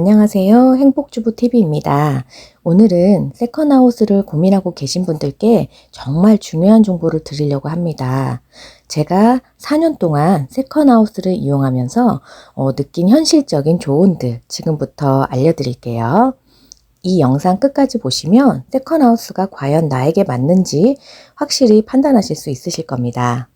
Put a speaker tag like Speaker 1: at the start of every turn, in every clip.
Speaker 1: 안녕하세요. 행복주부TV입니다. 오늘은 세컨하우스를 고민하고 계신 분들께 정말 중요한 정보를 드리려고 합니다. 제가 4년 동안 세컨하우스를 이용하면서 어, 느낀 현실적인 조언들 지금부터 알려드릴게요. 이 영상 끝까지 보시면 세컨하우스가 과연 나에게 맞는지 확실히 판단하실 수 있으실 겁니다.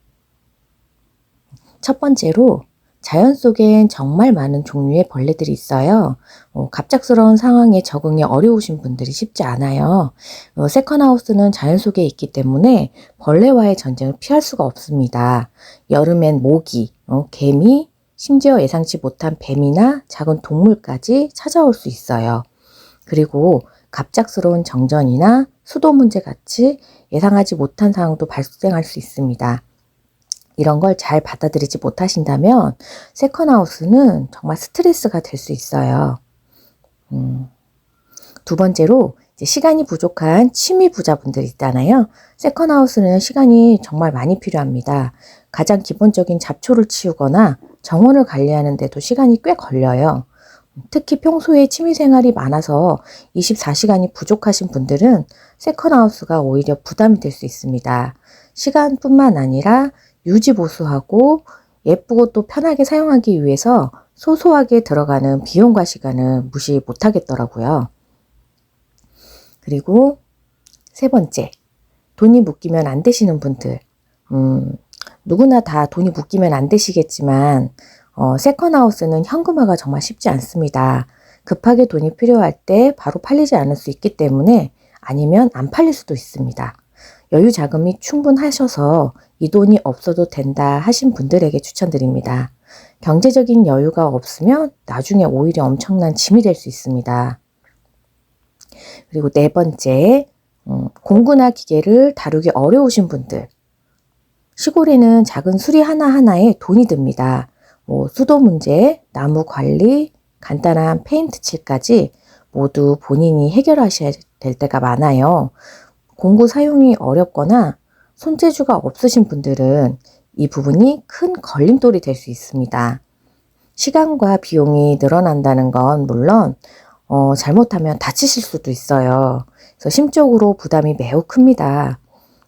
Speaker 1: 첫 번째로 자연 속엔 정말 많은 종류의 벌레들이 있어요. 어, 갑작스러운 상황에 적응이 어려우신 분들이 쉽지 않아요. 어, 세컨하우스는 자연 속에 있기 때문에 벌레와의 전쟁을 피할 수가 없습니다. 여름엔 모기, 어, 개미, 심지어 예상치 못한 뱀이나 작은 동물까지 찾아올 수 있어요. 그리고 갑작스러운 정전이나 수도 문제 같이 예상하지 못한 상황도 발생할 수 있습니다. 이런 걸 잘 받아들이지 못하신다면 세컨하우스는 정말 스트레스가 될 수 있어요. 음. 두 번째로 시간이 부족한 취미 부자분들 있잖아요. 세컨하우스는 시간이 정말 많이 필요합니다. 가장 기본적인 잡초를 치우거나 정원을 관리하는데도 시간이 꽤 걸려요. 특히 평소에 취미 생활이 많아서 24시간이 부족하신 분들은 세컨하우스가 오히려 부담이 될 수 있습니다. 시간뿐만 아니라 유지 보수하고 예쁘고 또 편하게 사용하기 위해서 소소하게 들어가는 비용과 시간은 무시 못 하겠더라고요. 그리고 세 번째, 돈이 묶이면 안 되시는 분들. 음, 누구나 다 돈이 묶이면 안 되시겠지만, 어, 세컨하우스는 현금화가 정말 쉽지 않습니다. 급하게 돈이 필요할 때 바로 팔리지 않을 수 있기 때문에 아니면 안 팔릴 수도 있습니다. 여유 자금이 충분하셔서 이 돈이 없어도 된다 하신 분들에게 추천드립니다. 경제적인 여유가 없으면 나중에 오히려 엄청난 짐이 될 수 있습니다. 그리고 네 번째, 음, 공구나 기계를 다루기 어려우신 분들. 시골에는 작은 수리 하나하나에 돈이 듭니다. 뭐 수도 문제, 나무 관리, 간단한 페인트 칠까지 모두 본인이 해결하셔야 될 때가 많아요. 공구 사용이 어렵거나 손재주가 없으신 분들은 이 부분이 큰 걸림돌이 될 수 있습니다. 시간과 비용이 늘어난다는 건 물론 어, 잘못하면 다치실 수도 있어요. 그래서 심적으로 부담이 매우 큽니다.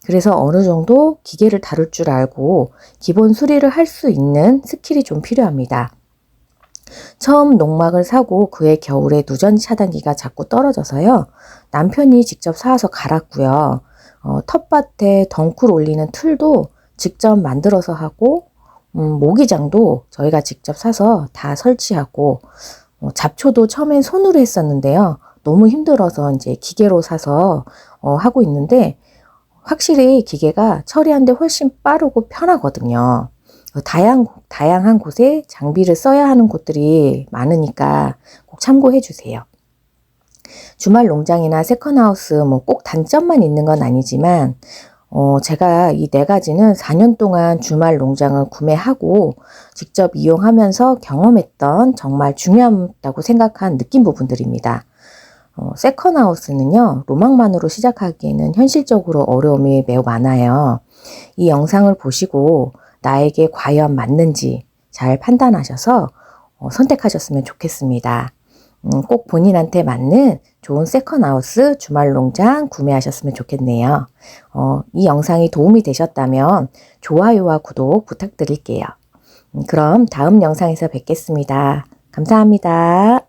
Speaker 1: 그래서 어느 정도 기계를 다룰 줄 알고 기본 수리를 할 수 있는 스킬이 좀 필요합니다. 처음 농막을 사고 그해 겨울에 누전 차단기가 자꾸 떨어져서요. 남편이 직접 사와서 갈았고요. 어, 텃밭에 덩쿨 올리는 틀도 직접 만들어서 하고 음, 모기장도 저희가 직접 사서 다 설치하고 어, 잡초도 처음엔 손으로 했었는데요. 너무 힘들어서 이제 기계로 사서 어, 하고 있는데 확실히 기계가 처리하는데 훨씬 빠르고 편하거든요. 어, 다양, 다양한 곳에 장비를 써야 하는 곳들이 많으니까 꼭 참고해 주세요. 주말 농장이나 세컨하우스 뭐 꼭 단점만 있는 건 아니지만 어, 제가 이 네 가지는 4년 동안 주말 농장을 구매하고 직접 이용하면서 경험했던 정말 중요하다고 생각한 느낀 부분들입니다. 어, 세컨하우스는요, 로망만으로 시작하기에는 현실적으로 어려움이 매우 많아요. 이 영상을 보시고 나에게 과연 맞는지 잘 판단하셔서 어, 선택하셨으면 좋겠습니다. 음, 꼭 본인한테 맞는 좋은 세컨하우스 주말 농장 구매하셨으면 좋겠네요. 어, 이 영상이 도움이 되셨다면 좋아요와 구독 부탁드릴게요. 음, 그럼 다음 영상에서 뵙겠습니다. 감사합니다.